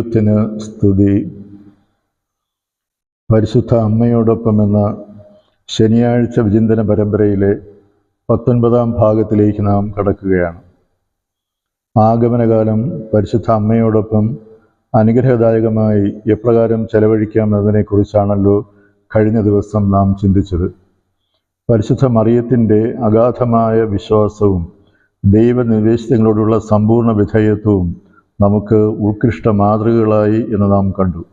ദൈവത്തിന് സ്തുതി. പരിശുദ്ധ അമ്മയോടൊപ്പം എന്ന ശനിയാഴ്ച വിചിന്തന പരമ്പരയിലെ പത്തൊൻപതാം ഭാഗത്തിലേക്ക് നാം കടക്കുകയാണ്. ആഗമനകാലം പരിശുദ്ധ അമ്മയോടൊപ്പം അനുഗ്രഹദായകമായി എപ്രകാരം ചെലവഴിക്കാം എന്നതിനെക്കുറിച്ചാണല്ലോ കഴിഞ്ഞ ദിവസം നാം ചിന്തിച്ചത്. പരിശുദ്ധ മറിയത്തിന്റെ അഗാധമായ വിശ്വാസവും ദൈവനിവേശിതങ്ങളോടുള്ള സമ്പൂർണ വിധേയത്വവും നമുക്ക് ഉത്കൃഷ്ട മാതൃകകളായി എന്ന് നാം കണ്ടു.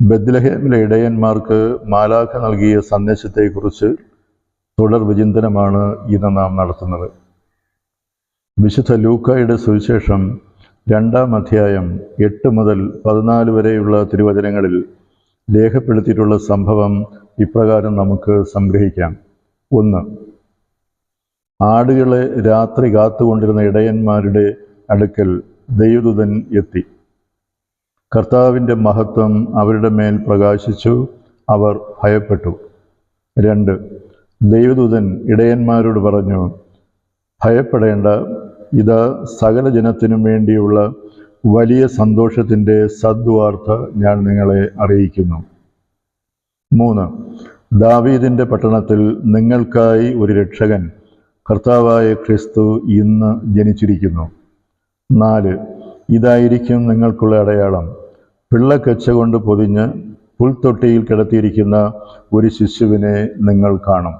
ബദ്ലഹേമിലെ ഇടയന്മാർക്ക് മാലാഖ നൽകിയ സന്ദേശത്തെക്കുറിച്ച് തുടർ വിചിന്തനമാണ് ഇന്ന് നാം നടത്തുന്നത്. വിശുദ്ധ ലൂക്കായുടെ സുവിശേഷം രണ്ടാം അധ്യായം എട്ട് മുതൽ പതിനാല് വരെയുള്ള തിരുവചനങ്ങളിൽ രേഖപ്പെടുത്തിയിട്ടുള്ള സംഭവം ഇപ്രകാരം നമുക്ക് സംഗ്രഹിക്കാം. ഒന്ന് ആടുകളെ രാത്രി കാത്തുകൊണ്ടിരുന്ന ഇടയന്മാരുടെ അടുക്കൽ ദൈവദൂതൻ എത്തി. കർത്താവിന്റെ മഹത്വം അവരുടെ മേൽ പ്രകാശിച്ചു അവർ ഭയപ്പെട്ടു. രണ്ട് ദൈവദൂതൻ ഇടയന്മാരോട് പറഞ്ഞു ഭയപ്പെടേണ്ട ഇത് സകല ജനത്തിനും വേണ്ടിയുള്ള വലിയ സന്തോഷത്തിന്റെ സദ്വാർത്ത ഞാൻ നിങ്ങളെ അറിയിക്കുന്നു. മൂന്ന് ദാവീദിന്റെ പട്ടണത്തിൽ നിങ്ങൾക്കായി ഒരു രക്ഷകൻ കർത്താവായ ക്രിസ്തു ഇന്ന് ജനിച്ചിരിക്കുന്നു. നാല് ഇതായിരിക്കും നിങ്ങൾക്കുള്ള അടയാളം. പിള്ളക്കച്ച കൊണ്ട് പൊതിഞ്ഞ് പുൽത്തൊട്ടിയിൽ കിടത്തിയിരിക്കുന്ന ഒരു ശിശുവിനെ നിങ്ങൾ കാണും.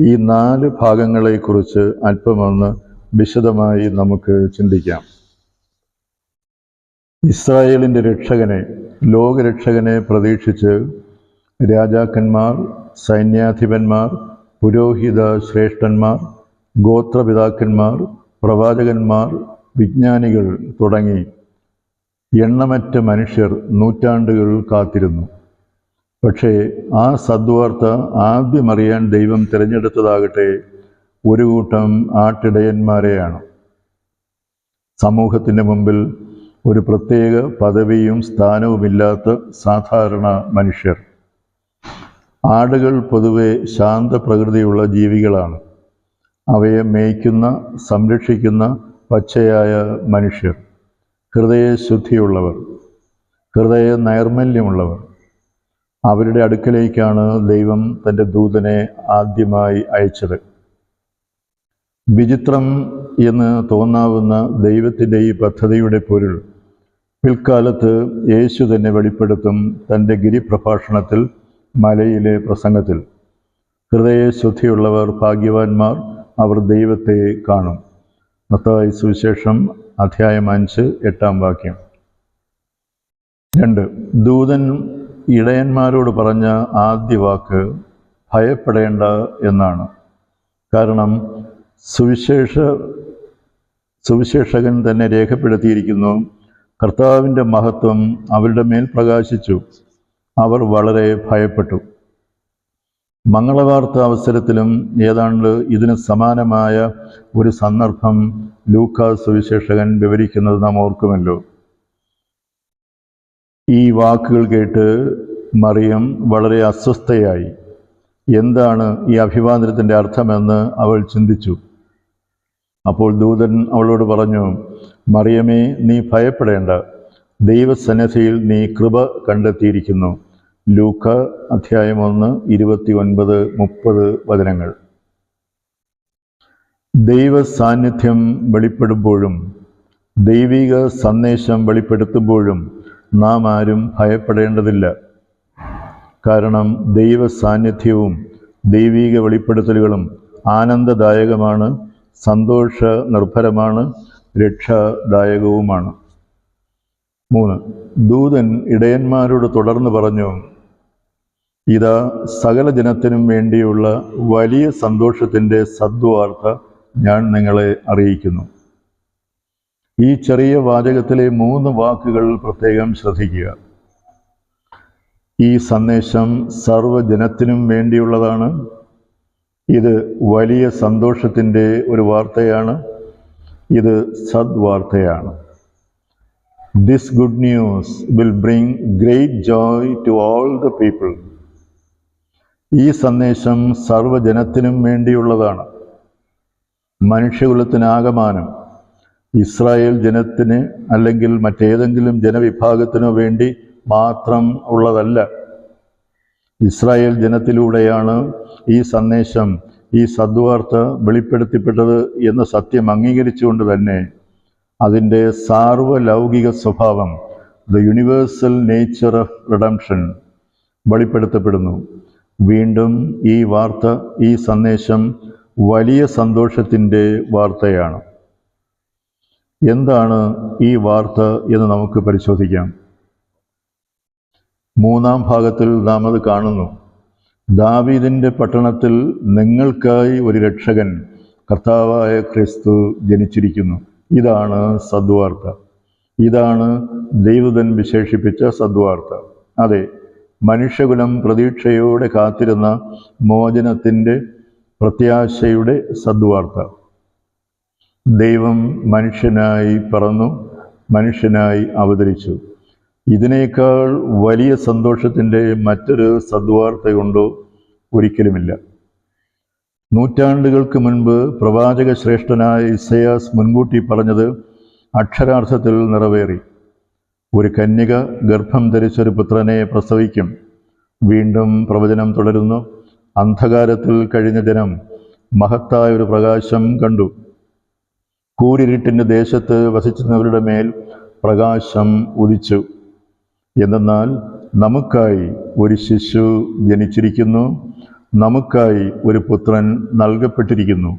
ഈ നാല് ഭാഗങ്ങളെക്കുറിച്ച് അല്പമൊന്ന് വിശദമായി നമുക്ക് ചിന്തിക്കാം. ഇസ്രായേലിന്റെ രക്ഷകനെ ലോകരക്ഷകനെ പ്രതീക്ഷിച്ച് രാജാക്കന്മാർ സൈന്യാധിപന്മാർ പുരോഹിത ശ്രേഷ്ഠന്മാർ ഗോത്രപിതാക്കന്മാർ പ്രവാചകന്മാർ വിജ്ഞാനികൾ തുടങ്ങി എണ്ണമറ്റ മനുഷ്യർ നൂറ്റാണ്ടുകൾ കാത്തിരുന്നു. പക്ഷേ ആ സദ്വാർത്ത ആദ്യമറിയാൻ ദൈവം തിരഞ്ഞെടുത്തതാകട്ടെ ഒരു കൂട്ടം ആട്ടിടയന്മാരെയാണ്. സമൂഹത്തിന്റെ മുമ്പിൽ ഒരു പ്രത്യേക പദവിയും സ്ഥാനവുമില്ലാത്ത സാധാരണ മനുഷ്യർ. ആടുകൾ പൊതുവെ ശാന്തപ്രകൃതിയുള്ള ജീവികളാണ്. അവയെ മേയ്ക്കുന്ന സംരക്ഷിക്കുന്ന പച്ചയായ മനുഷ്യർ ഹൃദയശുദ്ധിയുള്ളവർ ഹൃദയ നൈർമല്യമുള്ളവർ. അവരുടെ അടുക്കലേക്കാണ് ദൈവം തന്റെ ദൂതനെ ആദ്യമായി അയച്ചത്. വിചിത്രം എന്ന് തോന്നാവുന്ന ദൈവത്തിന്റെ ഈ പദ്ധതിയുടെ പൊരുൾ പിൽക്കാലത്ത് യേശു തന്നെ വെളിപ്പെടുത്തും തന്റെ ഗിരിപ്രഭാഷണത്തിൽ മലയിലെ പ്രസംഗത്തിൽ. ഹൃദയശുദ്ധിയുള്ളവർ ഭാഗ്യവാന്മാർ അവർ ദൈവത്തെ കാണും. മത്തായി സുവിശേഷം അധ്യായം അഞ്ച് എട്ടാം വാക്യം. രണ്ട് ദൂതൻ ഇടയന്മാരോട് പറഞ്ഞ ആദ്യ വാക്ക് ഭയപ്പെടേണ്ട എന്നാണ്. കാരണം സുവിശേഷ സുവിശേഷകൻ തന്നെ രേഖപ്പെടുത്തിയിരിക്കുന്നു കർത്താവിന്റെ മഹത്വം അവരുടെ മേൽ പ്രകാശിച്ചു അവർ വളരെ ഭയപ്പെട്ടു. മംഗളവാർത്ത അവസരത്തിലും ഏതാണ്ട് ഇതിന് സമാനമായ ഒരു സന്ദർഭം ലൂക്കാസ് സുവിശേഷകൻ വിവരിക്കുന്നത് നാം ഓർക്കുമല്ലോ. ഈ വാക്കുകൾ കേട്ട് മറിയം വളരെ അസ്വസ്ഥയായി. എന്താണ് ഈ അഭിവാദനത്തിന്റെ അർത്ഥമെന്ന് അവൾ ചിന്തിച്ചു. അപ്പോൾ ദൂതൻ അവളോട് പറഞ്ഞു മറിയമേ നീ ഭയപ്പെടേണ്ട. ദൈവസന്നിധിയിൽ നീ കൃപ കണ്ടെത്തിയിരിക്കുന്നു. ലൂക്ക അധ്യായം ഒന്ന് ഇരുപത്തി ഒൻപത് മുപ്പത് വചനങ്ങൾ. ദൈവ സാന്നിധ്യം വെളിപ്പെടുമ്പോഴും ദൈവിക സന്ദേശം വെളിപ്പെടുത്തുമ്പോഴും നാം ആരും ഭയപ്പെടേണ്ടതില്ല. കാരണം ദൈവ സാന്നിധ്യവും ദൈവിക വെളിപ്പെടുത്തലുകളും ആനന്ദദായകമാണ് സന്തോഷ നിർഭരമാണ് രക്ഷാദായകവുമാണ്. മൂന്ന്. ദൂതൻ ഇടയന്മാരോട് തുടർന്ന് പറഞ്ഞു ഇതാ സകല ജനത്തിനും വേണ്ടിയുള്ള വലിയ സന്തോഷത്തിന്റെ സദ്വാർത്ത ഞാൻ നിങ്ങളെ അറിയിക്കുന്നു. ഈ ചെറിയ വാചകത്തിലെ മൂന്ന് വാക്കുകൾ പ്രത്യേകം ശ്രദ്ധിക്കുക. ഈ സന്ദേശം സർവജനത്തിനും വേണ്ടിയുള്ളതാണ്. ഇത് വലിയ സന്തോഷത്തിന്റെ ഒരു വാർത്തയാണ്. ഇത് സദ്വാർത്തയാണ്. This good news will bring great joy to all the people ഈ സന്ദേശം സർവജനത്തിനും വേണ്ടിയുള്ളതാണ്. മനുഷ്യകുലത്തിനാകമാനം ഇസ്രായേൽ ജനത്തിന് അല്ലെങ്കിൽ മറ്റേതെങ്കിലും ജനവിഭാഗത്തിനു വേണ്ടി മാത്രം ഉള്ളതല്ല. ഇസ്രായേൽ ജനത്തിലൂടെയാണ് ഈ സന്ദേശം ഈ സദ്വാർത്ത വെളിപ്പെടുത്തിപ്പെട്ടത് എന്ന സത്യം അംഗീകരിച്ചുകൊണ്ട് തന്നെ അതിന്റെ സാർവലൗകിക സ്വഭാവം the universal nature of redemption വെളിപ്പെടുത്തപ്പെടുന്നു. വീണ്ടും ഈ വാർത്ത ഈ സന്ദേശം വലിയ സന്തോഷത്തിന്റെ വാർത്തയാണ്. എന്താണ് ഈ വാർത്ത എന്ന് നമുക്ക് പരിശോധിക്കാം. മൂന്നാം ഭാഗത്തിൽ നാം അത് കാണുന്നു. ദാവീദിന്റെ പട്ടണത്തിൽ നിങ്ങൾക്കായി ഒരു രക്ഷകൻ കർത്താവായ ക്രിസ്തു ജനിച്ചിരിക്കുന്നു. ഇതാണ് സദ്വാർത്ത. ഇതാണ് ദൈവതൻ വിശേഷിപ്പിച്ച സദ്വാർത്ത. അതെ മനുഷ്യകുലം പ്രതീക്ഷയോടെ കാത്തിരുന്ന മോചനത്തിന്റെ പ്രത്യാശയുടെ സദ്വാർത്ത. ദൈവം മനുഷ്യനായി പറന്നു മനുഷ്യനായി അവതരിച്ചു. ഇതിനേക്കാൾ വലിയ സന്തോഷത്തിന്റെ മറ്റൊരു സദ്വാർത്തയുണ്ടോ ഒരിക്കലുമില്ല. നൂറ്റാണ്ടുകൾക്ക് മുൻപ് പ്രവാചക ശ്രേഷ്ഠനായ ഇസയാസ് മുൻകൂട്ടി പറഞ്ഞത് അക്ഷരാർത്ഥത്തിൽ നിറവേറി. ഒരു കന്യക ഗർഭം ധരിച്ചൊരു പുത്രനെ പ്രസവിക്കും. വീണ്ടും പ്രവചനം തുടരുന്നു. അന്ധകാരത്തിൽ കഴിഞ്ഞ ദിനം മഹത്തായ ഒരു പ്രകാശം കണ്ടു. കൂരിരുട്ടിന്റെ ദേശത്ത് വസിച്ചിരുന്നവരുടെ മേൽ പ്രകാശം ഉദിച്ചു. എന്തെന്നാൽ നമുക്കായി ഒരു ശിശു ജനിച്ചിരിക്കുന്നു. നമുക്കായി ഒരു പുത്രൻ നൽകപ്പെട്ടിരിക്കുന്നു.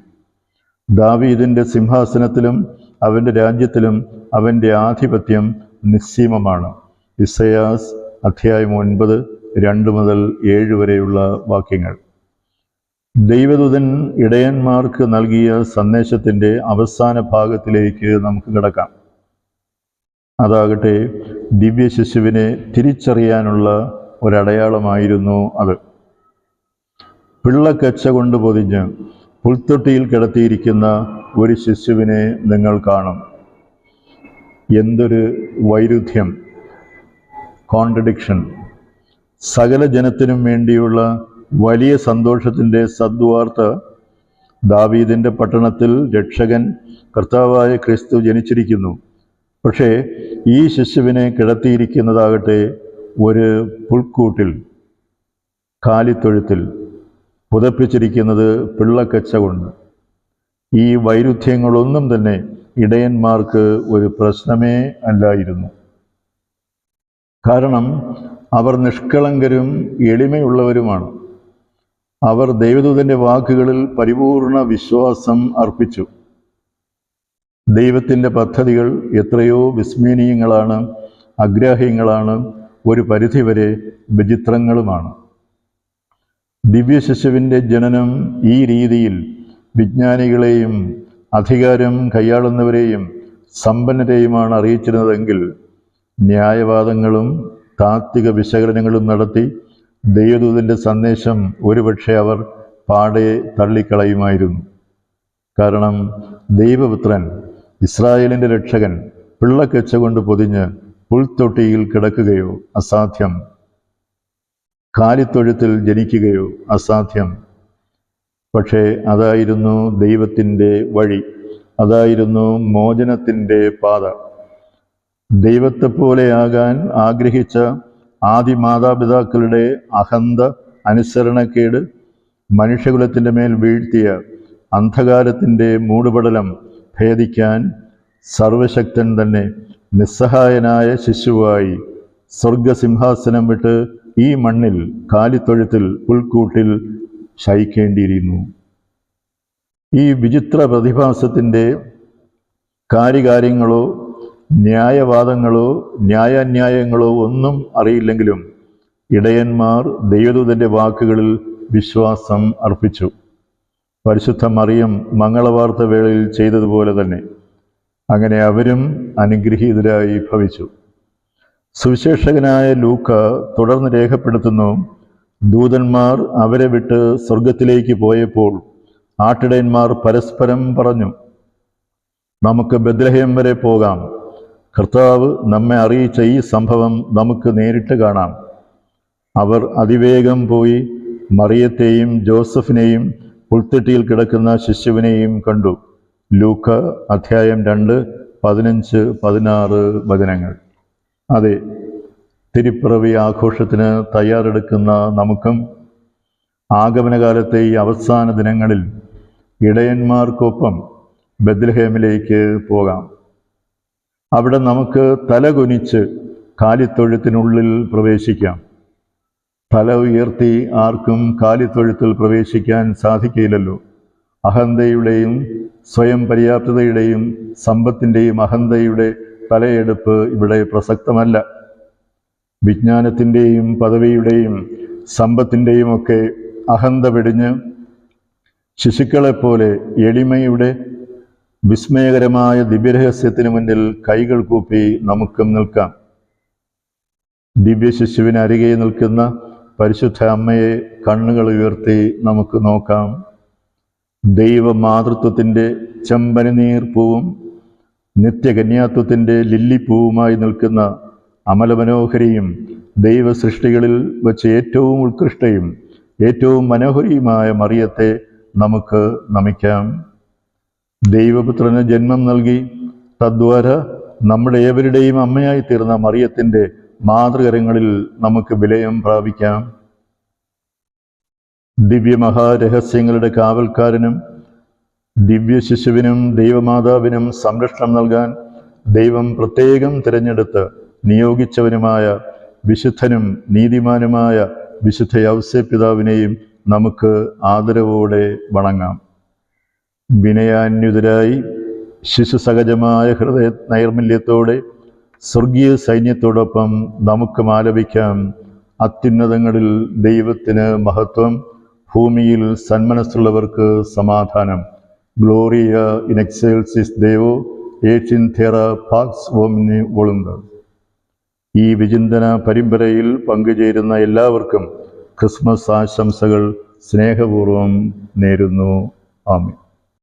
ദാവീദിന്റെ സിംഹാസനത്തിലും അവന്റെ രാജ്യത്തിലും അവന്റെ ആധിപത്യം നിസ്സീമമാണ്. ഇസയാസ് അധ്യായം ഒൻപത് രണ്ട് മുതൽ ഏഴ് വരെയുള്ള വാക്യങ്ങൾ. ദൈവദൂതൻ ഇടയന്മാർക്ക് നൽകിയ സന്ദേശത്തിന്റെ അവസാന ഭാഗത്തിലേക്ക് നമുക്ക് കിടക്കാം. അതാകട്ടെ ദിവ്യ ശിശുവിനെ തിരിച്ചറിയാനുള്ള ഒരടയാളമായിരുന്നു അത്. പിള്ളക്കച്ച കൊണ്ട് പൊതിഞ്ഞ് പുൽത്തൊട്ടിയിൽ കിടത്തിയിരിക്കുന്ന ഒരു ശിശുവിനെ നിങ്ങൾ കാണും. എന്തൊരു വൈരുദ്ധ്യം കോൺട്രഡിക്ഷൻ സകല ജനത്തിനും വേണ്ടിയുള്ള വലിയ സന്തോഷത്തിന്റെ സദ്വാർത്ത ദാവീദിന്റെ പട്ടണത്തിൽ രക്ഷകൻ കർത്താവായ ക്രിസ്തു ജനിച്ചിരിക്കുന്നു. പക്ഷേ ഈ ശിശുവിനെ കിടത്തിയിരിക്കുന്നതാകട്ടെ ഒരു പുൽക്കൂട്ടിൽ കാലിത്തൊഴുത്തിൽ പുതപ്പിച്ചിരിക്കുന്നത് പിള്ളക്കച്ച കൊണ്ട് ഈ വൈരുദ്ധ്യങ്ങളൊന്നും തന്നെ ഇടയന്മാർക്ക് ഒരു പ്രശ്നമേ അല്ലായിരുന്നു. കാരണം അവർ നിഷ്കളങ്കരും എളിമയുള്ളവരുമാണ്. അവർ ദൈവദൂതന്റെ വാക്കുകളിൽ പരിപൂർണ വിശ്വാസം അർപ്പിച്ചു. ദൈവത്തിന്റെ പദ്ധതികൾ എത്രയോ വിസ്മീനീയങ്ങളാണ് അഗ്രാഹ്യങ്ങളാണ് ഒരു പരിധിവരെ വിചിത്രങ്ങളുമാണ്. ദിവ്യശിശുവിന്റെ ജനനം ഈ രീതിയിൽ വിജ്ഞാനികളെയും അധികാരം കൈയാളുന്നവരെയും സമ്പന്നരെയുമാണ് അറിയിച്ചിരുന്നതെങ്കിൽ ന്യായവാദങ്ങളും താത്വിക വിശകലനങ്ങളും നടത്തി ദൈവദൂതന്റെ സന്ദേശം ഒരുപക്ഷെ അവർ പാടെ തള്ളിക്കളയുമായിരുന്നു. കാരണം ദൈവപുത്രൻ ഇസ്രായേലിന്റെ രക്ഷകൻ പിള്ളക്കെച്ച കൊണ്ട് പൊതിഞ്ഞ് പുൽത്തൊട്ടിയിൽ കിടക്കുകയോ അസാധ്യം. കാലിത്തൊഴുത്തിൽ ജനിക്കുകയോ അസാധ്യം. പക്ഷേ അതായിരുന്നു ദൈവത്തിന്റെ വഴി അതായിരുന്നു മോചനത്തിന്റെ പാത. ദൈവത്തെ പോലെയാകാൻ ആഗ്രഹിച്ച ആദി മാതാപിതാക്കളുടെ അഹന്ത അനുസരണക്കേട് മനുഷ്യകുലത്തിന്റെ മേൽ വീഴ്ത്തിയ അന്ധകാരത്തിന്റെ മൂടുപടലം ഭേദിക്കാൻ സർവശക്തൻ തന്നെ നിസ്സഹായനായ ശിശുവായി സ്വർഗസിംഹാസനം വിട്ട് ഈ മണ്ണിൽ കാലിത്തൊഴുത്തിൽ പുൽക്കൂട്ടിൽ ശയിക്കേണ്ടിയിരുന്നു ഈ വിചിത്ര പ്രതിഭാസത്തിന്റെ കാര്യകാര്യങ്ങളോ ന്യായവാദങ്ങളോ ന്യായാന്യായങ്ങളോ ഒന്നും അറിയില്ലെങ്കിലും ഇടയന്മാർ ദൈവദൂതന്റെ വാക്കുകളിൽ വിശ്വാസം അർപ്പിച്ചു. പരിശുദ്ധ മറിയം മംഗളവാർത്ത വേളയിൽ ചെയ്തതുപോലെ തന്നെ അങ്ങനെ അവരും അനുഗ്രഹീതരായി ഭവിച്ചു. സുവിശേഷകനായ ലൂക്ക തുടർന്ന് രേഖപ്പെടുത്തുന്നു ദൂതന്മാർ അവരെ വിട്ട് സ്വർഗത്തിലേക്ക് പോയപ്പോൾ ആട്ടിടയന്മാർ പരസ്പരം പറഞ്ഞു നമുക്ക് ബദ്രഹയം വരെ പോകാം. കർത്താവ് നമ്മെ അറിയിച്ച ഈ സംഭവം നമുക്ക് നേരിട്ട് കാണാം. അവർ അതിവേഗം പോയി മറിയത്തെയും ജോസഫിനെയും പുൽത്തെട്ടിയിൽ കിടക്കുന്ന ശിശുവിനെയും കണ്ടു. ലൂക്ക അധ്യായം രണ്ട് പതിനഞ്ച് പതിനാറ് വചനങ്ങൾ. അതെ തിരുപ്പിറവി ആഘോഷത്തിന് തയ്യാറെടുക്കുന്ന നമുക്കും ആഗമനകാലത്തെ ഈ അവസാന ദിനങ്ങളിൽ ഇടയന്മാർക്കൊപ്പം ബദ്ലഹേമിലേക്ക് പോകാം. അവിടെ നമുക്ക് തലകുനിച്ച് കാലിത്തൊഴുത്തിനുള്ളിൽ പ്രവേശിക്കാം. തല ഉയർത്തി ആർക്കും കാലിത്തൊഴുത്തിൽ പ്രവേശിക്കാൻ സാധിക്കില്ലല്ലോ. അഹന്തയുടെയും സ്വയം പര്യാപ്തതയുടെയും സമ്പത്തിന്റെയും അഹന്തയുടെ തലയെടുപ്പ് ഇവിടെ പ്രസക്തമല്ല. വിജ്ഞാനത്തിന്റെയും പദവിയുടെയും സമ്പത്തിന്റെയും ഒക്കെ അഹന്ത വെടിഞ്ഞ് ശിശുക്കളെപ്പോലെ എളിമയുടെ വിസ്മയകരമായ ദിവ്യരഹസ്യത്തിന് മുന്നിൽ കൈകൾ കൂപ്പി നമുക്കും നിൽക്കാം. ദിവ്യ ശിശുവിന് അരികെ നിൽക്കുന്ന പരിശുദ്ധ അമ്മയെ കണ്ണുകൾ ഉയർത്തി നമുക്ക് നോക്കാം. ദൈവമാതൃത്വത്തിന്റെ ചെമ്പനീർ പൂവും നിത്യകന്യാത്വത്തിന്റെ ലില്ലിപ്പൂവുമായി നിൽക്കുന്ന അമലമനോഹരിയും ദൈവസൃഷ്ടികളിൽ വച്ച് ഏറ്റവും ഉത്കൃഷ്ടയും ഏറ്റവും മനോഹരിയുമായ മറിയത്തെ നമുക്ക് നമിക്കാം. ദൈവപുത്രന് ജന്മം നൽകി തദ്വാര നമ്മുടെ ഏവരുടെയും അമ്മയായി തീർന്ന മറിയത്തിന്റെ മാതൃകരങ്ങളിൽ നമുക്ക് വിലയം പ്രാപിക്കാം. ദിവ്യമഹാരഹസ്യങ്ങളുടെ കാവൽക്കാരനും ദിവ്യ ശിശുവിനും ദൈവമാതാവിനും സംരക്ഷണം നൽകാൻ ദൈവം പ്രത്യേകം തിരഞ്ഞെടുത്ത് നിയോഗിച്ചവനുമായ വിശുദ്ധനും നീതിമാനുമായ വിശുദ്ധ യൗസ്യപിതാവിനെയും നമുക്ക് ആദരവോടെ വണങ്ങാം. വിനയാന്യുതരായി ശിശുസഹജമായ ഹൃദയ നൈർമല്യത്തോടെ സ്വർഗീയ സൈന്യത്തോടൊപ്പം നമുക്ക് ആലപിക്കാം. അത്യുന്നതങ്ങളിൽ ദൈവത്തിന് മഹത്വം ഭൂമിയിൽ സന്മനസ്സുള്ളവർക്ക് സമാധാനം. ഗ്ലോറിയ ഇൻ എക്സെൽസിസ് ദേവോ ഏഷ്യൻ തെറ പാക്സ് ഓമിനി വൊളുണ്ട് ഈ വിചിന്തന പരമ്പരയിൽ പങ്കുചേരുന്ന എല്ലാവർക്കും ക്രിസ്മസ് ആശംസകൾ സ്നേഹപൂർവം നേരുന്നു. ആമി